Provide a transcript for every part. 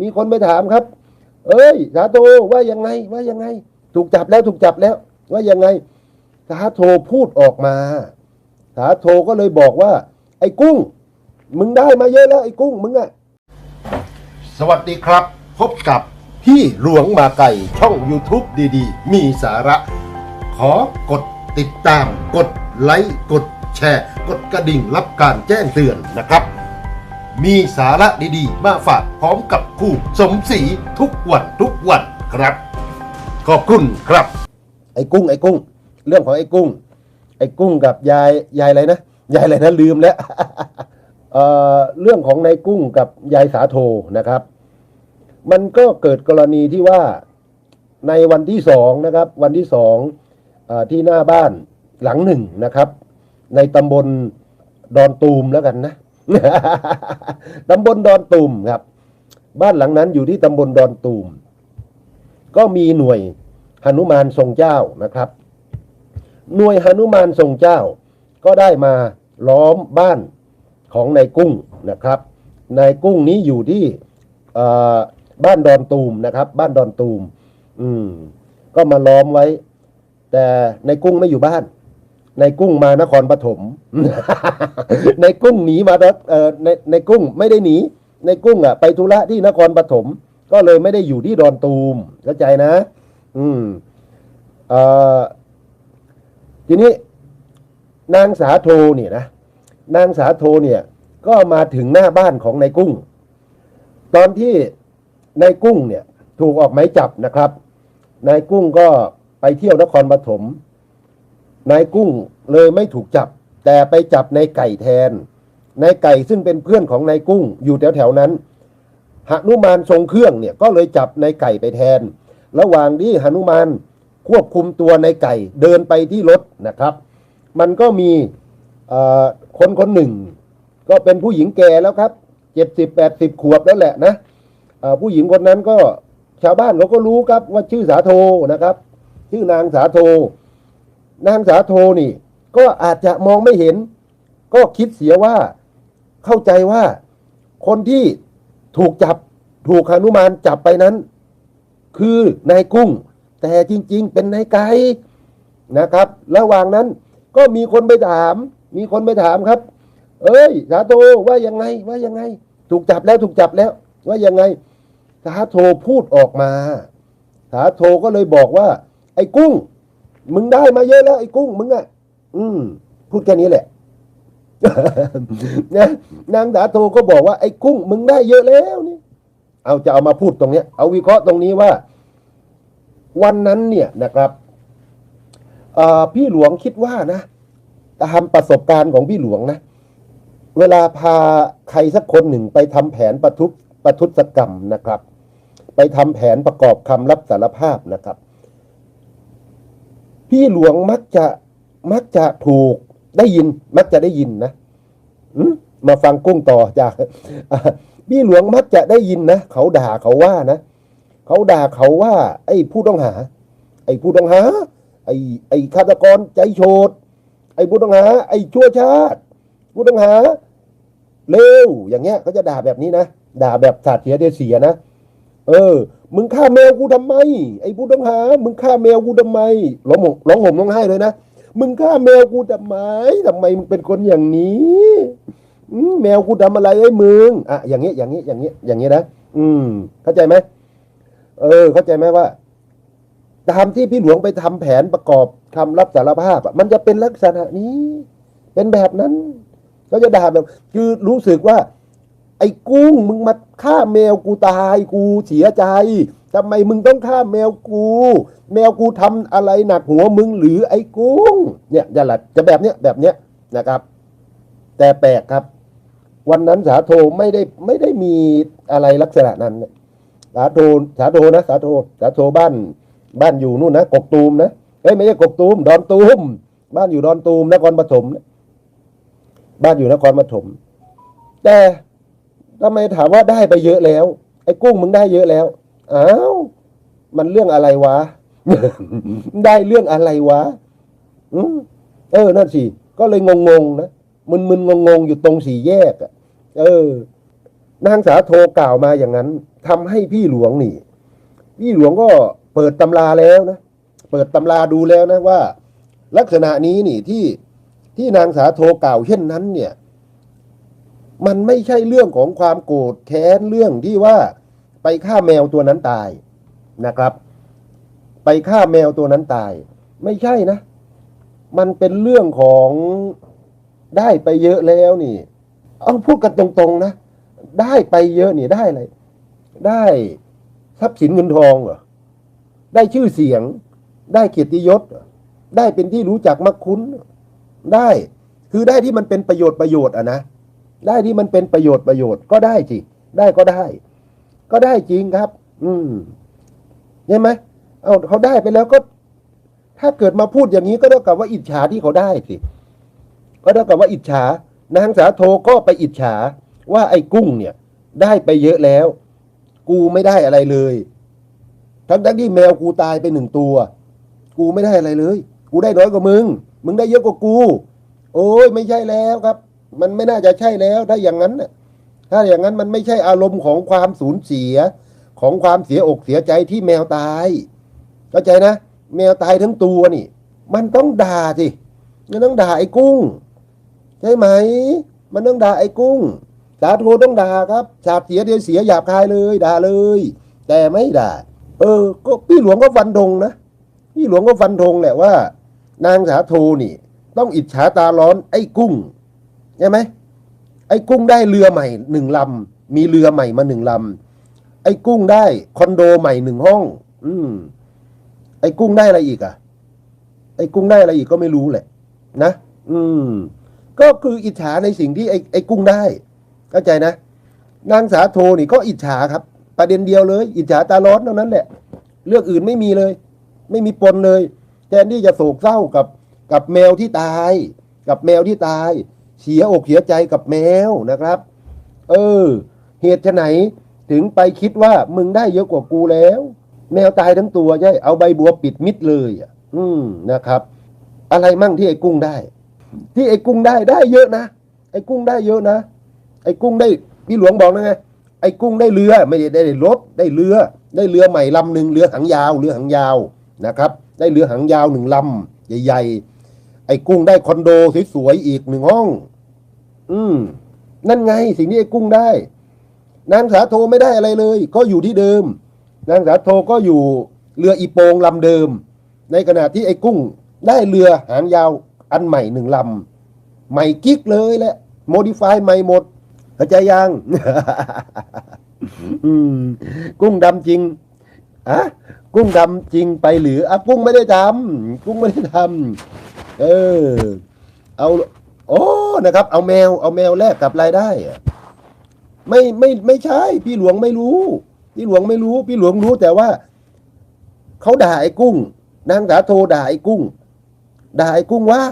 มีคนไปถามครับ เอ้ย สาโทว่ายังไง ว่ายังไง ถูกจับแล้วถูกจับแล้ว ว่ายังไง สาโทพูดออกมา สาโทก็เลยบอกว่า ไอ้กุ้ง มึงได้มาเยอะแล้วไอ้กุ้งมึงอะสวัสดีครับ พบกับพี่หลวงมาไก่ช่อง YouTube ดีๆ มีสาระ ขอกดติดตาม กดไลค์ กดแชร์ กดกระดิ่งรับการแจ้งเตือนนะครับ มีสาระดีๆ มาฝากพร้อมกับครูสมศรีทุกวันทุกวันครับ ขอบคุณครับ ไอ้กุ้งไอ้กุ้ง เรื่องของไอ้กุ้ง ไอ้กุ้งกับยายยายอะไรนะยายอะไรนะลืมแล้ว เอ่อเรื่องของนายกุ้งกับยายสาโทนะครับ มันก็เกิดกรณีที่ว่าในวันที่สองนะครับ วันที่สองอที่หน้าบ้านหลังหนึ่งนะครับ ในตำบลดอนตูมแล้วกันนะ ตำบลดอนตูมครับ บ้านหลังนั้นอยู่ที่ตำบลดอนตูมก็มีหน่วยหนุมานทรงเจ้านะครับ หน่วยหนุมานทรงเจ้า ก็ได้มาล้อมบ้านของนายกุ้งนะครับนายกุ้งนี้อยู่ที่บ้านดอนตูมนะครับ บ้านดอนตูม อืม ก็มาล้อมไว้ แต่นายกุ้งไม่อยู่บ้าน ในกุ้งมานครปฐม ในกุ้งหนีมาเอ่อในในกุ้งไม่ได้หนี ในกุ้งอะไปธุระที่นครปฐม ก็เลยไม่ได้อยู่ที่ดอนตูมเข้าใจนะ อืมเอ่อทีนี้นางสาโทเนี่ยนะนางสาโทเนี่ย ก็มาถึงหน้าบ้านของนายกุ้ง ตอนที่นายกุ้งเนี่ย ถูกออกหมายจับนะครับนายกุ้งก็ไปเที่ยวนครปฐม นายกุ้งเลยไม่ถูกจับ แต่ไปจับนายไก่แทนนายไก่ซึ่งเป็นเพื่อนของนายกุ้งอยู่แถวๆนั้นหนุมานทรงเครื่องเนี่ยก็เลยจับนายไก่ไปแทน ระหว่างที่หนุมานควบคุมตัวนายไก่เดินไปที่รถนะครับ มันก็มีคนคนหนึ่ง ก็เป็นผู้หญิงแก่แล้วครับเจ็ดสิบแปดสิบขวบแล้วแหละนะผู้หญิงคนนั้นก็ชาวบ้านเขาก็รู้ครับว่าชื่อสาโทนะครับ ชื่อนางสาโท นางสาโทนี่ ก็อาจจะมองไม่เห็น ก็คิดเสียว่าเข้าใจว่าคนที่ถูกจับถูกหนุมานจับไปนั้น คือนายกุ้ง แต่จริง ๆ เป็นนายไก่นะครับ ระหว่างนั้นก็มีคนไปถาม มีคนไปถามครับ เอ้ย สาโทว่ายังไงว่ายังไง ถูกจับแล้วถูกจับแล้ว ว่ายังไง สาโทพูดออกมา สาโทก็เลยบอกว่า ไอ้กุ้ง มึงได้มาเยอะแล้วไอ้กุ้งมึงอะ อืม พูดแค่นี้แหละนะนางสาโทก็บอกว่าไอ้กุ้งมึงได้เยอะแล้วนี่เอาจะเอามาพูดตรงเนี้ย เอาวิเคราะห์ตรงนี้ว่า วันนั้นเนี่ยนะครับพี่หลวงคิดว่านะตามประสบการณ์ของพี่หลวงนะ เวลาพาใครสักคนหนึ่งไปทำแผนประทุษประทุษกรรมนะครับ ไปทำแผนประกอบคำรับสารภาพนะครับ พี่หลวงมักจะมักจะถูกได้ยิน มักจะได้ยินนะมาฟังกุ้งต่อจากอะพี่หลวงมักจะได้ยินนะเขาด่าเขาว่านะเขาด่าเขาว่า ไอ้ผู้ต้องหา ไอ้ผู้ต้องหา ไอ้ไอ้ฆาตกรใจโฉดไอ้ผู้ต้องหา ไอ้ชั่วชาติ ผู้ต้องหาเลวอย่างเงี้ยเขาจะด่าแบบนี้นะด่าแบบสาดเสียเดเสียนะเออ มึงฆ่าแมวกูทำไม ไอ้ผู้ต้องหา มึงฆ่าแมวกูทำไมร้องห่มร้องห่มร้องไห้เลยนะ มึงฆ่าแมวกูทำไมทำไมมึงเป็นคนอย่างนี้แมวกูทำอะไรไอ้มึงอะอย่างเงี้ยอย่างเงี้ยอย่างเงี้ยอย่างเงี้ยนะอืม เข้าใจไหมเออ เข้าใจไหมว่าตามที่พี่หลวงไปทำแผนประกอบคำรับสารภาพอะมันจะเป็นลักษณะนี้ เป็นแบบนั้น ก็จะด่าแบบ คือรู้สึกว่า ไอ้กุ้งมึงมาฆ่าแมวกูตายกูเสียใจทำไมมึงต้องฆ่าแมวกู แมวกูทำอะไรหนักหัวมึงหรือไอ้กุ้ง เนี่ยจะหละจะแบบเนี้ยแบบเนี้ยนะครับ แต่แปลกครับ วันนั้นสาโทไม่ได้ไม่ได้มีอะไรลักษณะนั้นสาโทสาโทนะสาโทสาโทบ้านบ้านอยู่นู่นนะกกตูมนะเอ้ยไม่ใช่กกตูมดอนตูม บ้านอยู่ดอนตูมนครปฐมบ้านอยู่นครปฐมแต่ ทำไมถามว่าได้ไปเยอะแล้ว ไอ้กุ้งมึงได้เยอะแล้วอ้าวมันเรื่องอะไรวะ ได้เรื่องอะไรวะอืมเออนั่นสิก็เลยงงๆนะมึนๆงงๆอยู่ตรงสี่แยกอะเออ นางสาโทกล่าวมาอย่างนั้นทำให้พี่หลวงนี่ พี่หลวงก็เปิดตำราแล้วนะเปิดตำราดูแล้วนะว่า ลักษณะนี้นี่ที่ที่นางสาโทกล่าวเช่นนั้นเนี่ย มันไม่ใช่เรื่องของความโกรธแค้นเรื่องที่ว่าไปฆ่าแมวตัวนั้นตายนะครับ ไปฆ่าแมวตัวนั้นตาย ไม่ใช่นะ มันเป็นเรื่องของได้ไปเยอะแล้วนี่ เอาพูดกันตรงๆนะ ได้ไปเยอะนี่ได้อะไร ได้ทรัพย์สินเงินทองเหรอ ได้ชื่อเสียง ได้เกียรติยศ ได้เป็นที่รู้จักมักคุ้น ได้ คือได้ที่มันเป็นประโยชน์ประโยชน์อะนะ ได้ที่มันเป็นประโยชน์ประโยชน์ก็ได้สิได้ก็ได้ ก็ได้จริงครับ อืมใช่ไหมเอาเขาได้ไปแล้วก็ ถ้าเกิดมาพูดอย่างนี้ก็เท่ากับว่าอิจฉาที่เขาได้สิก็เท่ากับว่าอิจฉานางสาโทก็ไปอิจฉาว่าไอ้กุ้งเนี่ย ได้ไปเยอะแล้ว กูไม่ได้อะไรเลย ทั้งทั้งที่แมวกูตายไปหนึ่งตัว กูไม่ได้อะไรเลย กูได้น้อยกว่ามึง มึงได้เยอะกว่ากู โอ้ยไม่ใช่แล้วครับ มันไม่น่าจะใช่แล้วถ้าอย่างนั้นถ้าอย่างนั้นมันไม่ใช่อารมณ์ของความสูญเสียของความเสียอกเสียใจที่แมวตายเข้าใจนะ แมวตายทั้งตัวนี่ มันต้องด่าสิมันต้องด่าไอ้กุ้งใช่ไหม มันต้องด่าไอ้กุ้ง สาโทต้องด่าครับสาบเสียเดียวเสียหยาบคายเลยด่าเลย แต่ไม่ด่า เออ ก็พี่หลวงก็ฟันธงนะพี่หลวงก็ฟันธงแหละว่า นางสาโทนี่ ต้องอิจฉาตาร้อนไอ้กุ้ง ใช่ไหมไอ้กุ้งได้เรือใหม่หนึ่งลำมีเรือใหม่มาหนึ่งลำไอ้กุ้งได้คอนโดใหม่หนึ่งห้อง อืมไอ้กุ้งได้อะไรอีกอะ ไอ้กุ้งได้อะไรอีกก็ไม่รู้แหละ นะ อืม ก็คืออิจฉาในสิ่งที่ไอ้ไอ้กุ้งได้เข้าใจนะนางสาโทนี่ก็อิจฉาครับ ประเด็นเดียวเลย อิจฉาตาร้อนเท่านั้นแหละ เรื่องอื่นไม่มีเลย ไม่มีปนเลย แทนที่จะโศกเศร้ากับกับแมวที่ตาย กับแมวที่ตาย เสียอกเสียใจกับแมวนะครับ เออ เหตุไฉนถึงไปคิดว่ามึงได้เยอะกว่ากูแล้ว แมวตายทั้งตัวใช่ เอาใบบัวปิดมิดเลยอะ อืมนะครับ อะไรมั่งที่ไอ้กุ้งได้ ที่ไอ้กุ้งได้ได้เยอะนะไอ้กุ้งได้เยอะนะไอ้กุ้งได้พี่หลวงบอกนะไงไอ้กุ้งได้เรือไม่ได้ได้รถได้เรือ ได้เรือใหม่ลำหนึ่งเรือหางยาวเรือหางยาวนะครับ ได้เรือหางยาวหนึ่งลำใหญ่ๆ ไอ้กุ้งได้คอนโดสวยๆอีกหนึ่งห้อง อืม นั่นไงสิ่งที่ไอ้กุ้งได้ นางสาโทไม่ได้อะไรเลย ก็อยู่ที่เดิม นางสาโทก็อยู่เรืออีโปงลำเดิม ในขณะที่ไอ้กุ้งได้เรือหางยาวอันใหม่หนึ่งลำใหม่กิ๊กเลยแหละโมดิฟายใหม่หมดเข้าใจยังอืมกุ้งดำจริงอะกุ้งดำจริงไปหรืออะกุ้งไม่ได้ทำกุ้งไม่ได้ทำ เออ เอาโอ้นะครับ เอาแมวเอาแมวแลกกับรายได้อะไม่ไม่ไม่ใช่ พี่หลวงไม่รู้ พี่หลวงไม่รู้ พี่หลวงรู้แต่ว่าเขาด่าไอ้กุ้ง นางสาโทด่าไอ้กุ้ง ด่าไอ้กุ้งว่า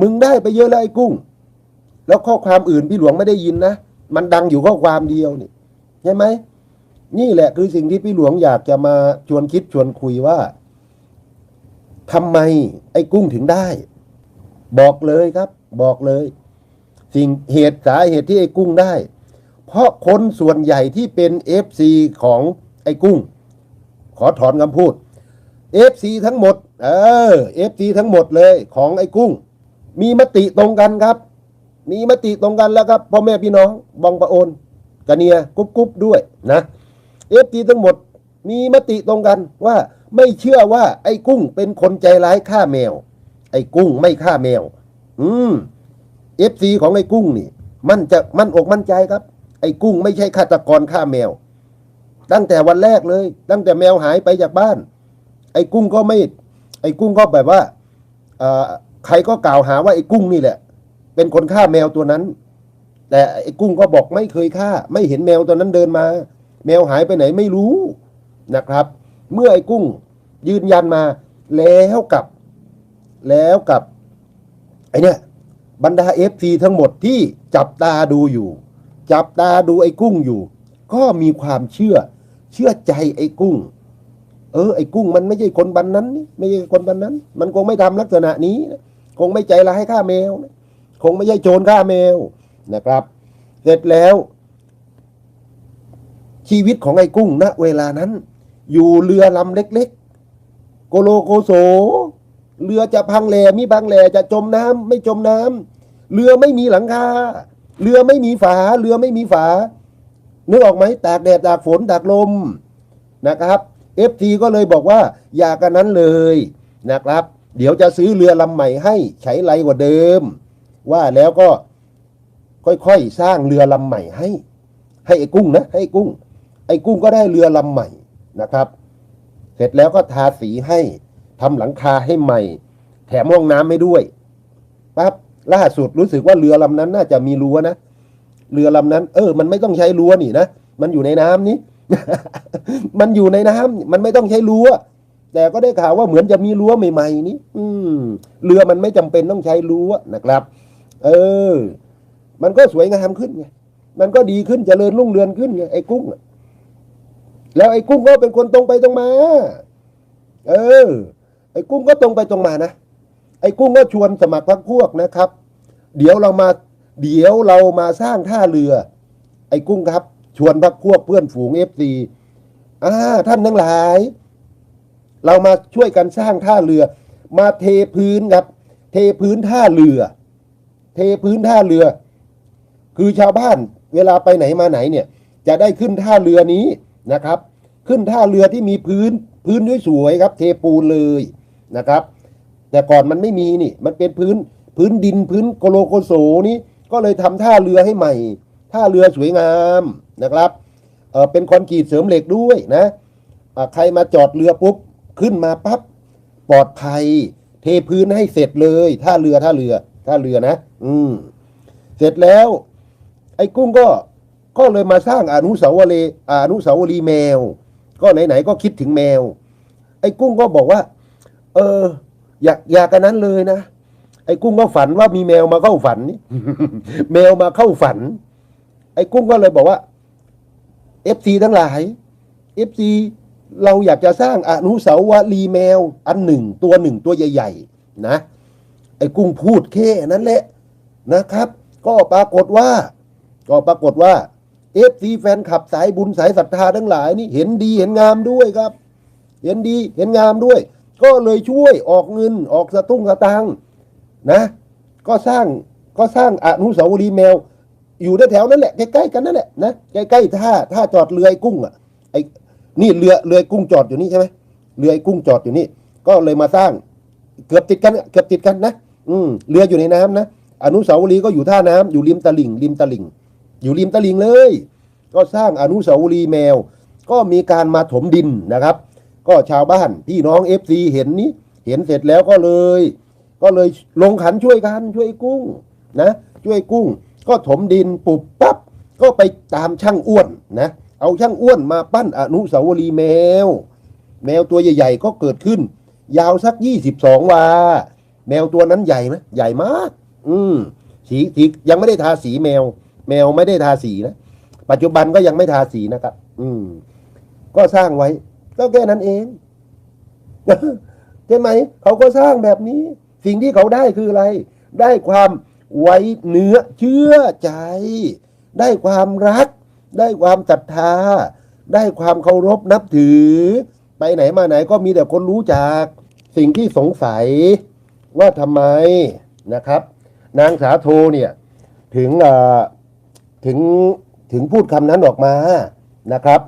มึงได้ไปเยอะแล้วไอ้กุ้ง แล้วข้อความอื่นพี่หลวงไม่ได้ยินนะมันดังอยู่ข้อความเดียวนี่ใช่ไหมนี่แหละคือสิ่งที่พี่หลวงอยากจะมาชวนคิดชวนคุยว่า ทำไมไอ้กุ้งถึงได้ บอกเลยครับ บอกเลย สิ่งเหตุสาเหตุที่ไอ้กุ้งได้ เพราะคนส่วนใหญ่ที่เป็นเอฟซีของไอ้กุ้ง ขอถอนคำพูดเอฟซีทั้งหมด เออเอฟซีทั้งหมดเลยของไอ้กุ้ง มีมติตรงกันครับ มีมติตรงกันแล้วครับพ่อแม่พี่น้องบองประโอนกะเนียกุ๊บกุ๊บด้วยนะเอฟซีทั้งหมด มีมติตรงกันว่า ไม่เชื่อว่า ไอ้กุ้งเป็นคนใจร้ายฆ่าแมว ไอ้กุ้งไม่ฆ่าแมว อืมเอฟซีของไอ้กุ้งนี่ มันจะมั่นอกมั่นใจครับ ไอ้กุ้งไม่ใช่ฆาตกรฆ่าแมว ตั้งแต่วันแรกเลย ตั้งแต่แมวหายไปจากบ้าน ไอ้กุ้งก็ไม่ ไอ้กุ้งก็แบบว่าอ่อใครก็กล่าวหาว่าไอ้กุ้งนี่แหละ เป็นคนฆ่าแมวตัวนั้น แต่ไอ้กุ้งก็บอกไม่เคยฆ่า ไม่เห็นแมวตัวนั้นเดินมา แมวหายไปไหนไม่รู้นะครับ เมื่อไอ้กุ้งยืนยันมาแล้วกับแล้วกับไอ้เนี่ยบรรดาเอฟซีทั้งหมดที่จับตาดูอยู่ จับตาดูไอ้กุ้งอยู่ ก็มีความเชื่อ เชื่อใจไอ้กุ้ง เออ ไอ้กุ้งมันไม่ใช่คนบันนั้นนี่ไม่ใช่คนบันนั้น มันคงไม่ทำลักษณะนี้ คงไม่ใจร้ายฆ่าแมว คงไม่ใช่โจรฆ่าแมวนะครับ เสร็จแล้ว ชีวิตของไอ้กุ้งณเวลานั้น อยู่เรือลำเล็กๆ โกโลโกโส เรือจะพังแหลมีพังแหลจะจมน้ำไม่จมน้ำเรือไม่มีหลังคา เรือไม่มีฝา เรือไม่มีฝา นึกออกไหมตากแดดตากฝนตากลมนะครับเอฟทีก็เลยบอกว่าอย่ากันนั้นเลยนะครับ เดี๋ยวจะซื้อเรือลำใหม่ให้ใช้ไรกว่าเดิม ว่าแล้วก็ค่อยๆสร้างเรือลำใหม่ให้ ให้ไอ้กุ้งนะให้ไอ้กุ้ง ไอ้กุ้งก็ได้เรือลำใหม่ นะครับ เสร็จแล้วก็ทาสีให้ทำหลังคาให้ใหม่ แถมห้องน้ำให้ด้วยปั๊บล่าสุดรู้สึกว่าเรือลำนั้นน่าจะมีรั้วนะเรือลำนั้น เออ มันไม่ต้องใช้รั้วนี่นะมันอยู่ในน้ำนี้มันอยู่ในน้ำมันไม่ต้องใช้รั้วแต่ก็ได้ข่าวว่าเหมือนจะมีรั้วใหม่ๆนี้อืมเรือมันไม่จำเป็นต้องใช้รั้วนะครับ เออ มันก็สวยงามขึ้นไงมันก็ดีขึ้นเจริญรุ่งเรืองขึ้นไงไอ้กุ้งอะ แล้วไอ้กุ้งก็เป็นคนตรงไปตรงมา เออ ไอ้กุ้งก็ตรงไปตรงมานะ ไอ้กุ้งก็ชวนสมัครพรรคพวกนะครับ เดี๋ยวเรามา เดี๋ยวเรามาสร้างท่าเรือ ไอ้กุ้งครับ ชวนพรรคพวกเพื่อนฝูงเอฟซีอ่าท่านทั้งหลาย เรามาช่วยกันสร้างท่าเรือ มาเทพื้นครับ เทพื้นท่าเรือ เทพื้นท่าเรือ คือชาวบ้านเวลาไปไหนมาไหนเนี่ย จะได้ขึ้นท่าเรือนี้นะครับ ขึ้นท่าเรือที่มีพื้นพื้นสวยๆครับ เทปูนเลยนะครับ แต่ก่อนมันไม่มีนี่ มันเป็นพื้นพื้นดินพื้นโกโลโกโสนี้ก็เลยทำท่าเรือให้ใหม่ ท่าเรือสวยงามนะครับเออเป็นคอนกรีตเสริมเหล็กด้วยนะใครมาจอดเรือปุ๊บขึ้นมาปั๊บปลอดภัย เทพื้นให้เสร็จเลยท่าเรือท่าเรือท่าเรือนะ อืมเสร็จแล้ว ไอ้กุ้งก็ก็เลยมาสร้างอนุสาวรีย์อนุสาวรีย์แมว ก็ไหนๆก็คิดถึงแมว ไอ้กุ้งก็บอกว่า เออ อยากอยากกันนั้นเลยนะไอ้กุ้งก็ฝันว่ามีแมวมาเข้าฝันนี่แมวมาเข้าฝัน ไอ้กุ้งก็เลยบอกว่าเอฟซีทั้งหลายเอฟซีเราอยากจะสร้างอนุสาวรีย์แมว อันหนึ่งตัวหนึ่งตัวใหญ่ ๆ นะ ไอ้กุ้งพูดแค่นั้นแหละนะครับ ก็ปรากฏว่า ก็ปรากฏว่า อฟซีแฟนคลับสายบุญสายศรัทธาทั้งหลายนี่เห็นดีเห็นงามด้วยครับ เห็นดีเห็นงามด้วย ก็เลยช่วยออกเงินออกสตุ้งสตังนะ ก็สร้างก็สร้างอนุสาวรีย์แมว อยู่แถวๆนั่นแหละใกล้ๆกันนั่นแหละนะใกล้ๆท่าท่าจอดเรือไอ้กุ้งอะไอ้นี่เรือเรือกุ้งจอดอยู่นี่ใช่ไหมเรือไอ้กุ้งจอดอยู่นี่ ก็เลยมาสร้างเกือบติดกันเกือบติดกันนะอืมเรืออยู่ในน้ำนะอนุสาวรีย์ก็อยู่ท่าน้ำอยู่ริมตลิ่งริมตลิ่ง อยู่ริมตลิ่งเลย ก็สร้างอนุสาวรีย์แมว ก็มีการมาถมดินนะครับ ก็ชาวบ้านพี่น้องเอฟซีเห็นนี้เห็นเสร็จแล้วก็เลย ก็เลยลงขันช่วยกันช่วยกุ้งนะช่วยกุ้ง ก็ถมดินปุบปั๊บก็ไปตามช่างอ้วนนะเอาช่างอ้วนมาปั้นอนุสาวรีย์แมว แมวตัวใหญ่ ๆ ก็เกิดขึ้น ยาวสักยี่สิบสองวา แมวตัวนั้นใหญ่ไหมใหญ่มาก อืมสีสียังไม่ได้ทาสีแมว แมวไม่ได้ทาสีนะ ปัจจุบันก็ยังไม่ทาสีนะครับ อืม ก็สร้างไว้ ก็แค่นั้นเองใช่ไหม เขาก็สร้างแบบนี้ สิ่งที่เขาได้คืออะไร ได้ความไว้เนื้อเชื่อใจ ได้ความรัก ได้ความศรัทธา ได้ความเคารพนับถือ ไปไหนมาไหนก็มีแต่คนรู้จัก สิ่งที่สงสัยว่าทำไมนะครับ นางสาโทเนี่ย ถึงเอ่อ ถึงถึงพูดคำนั้นออกมานะครับ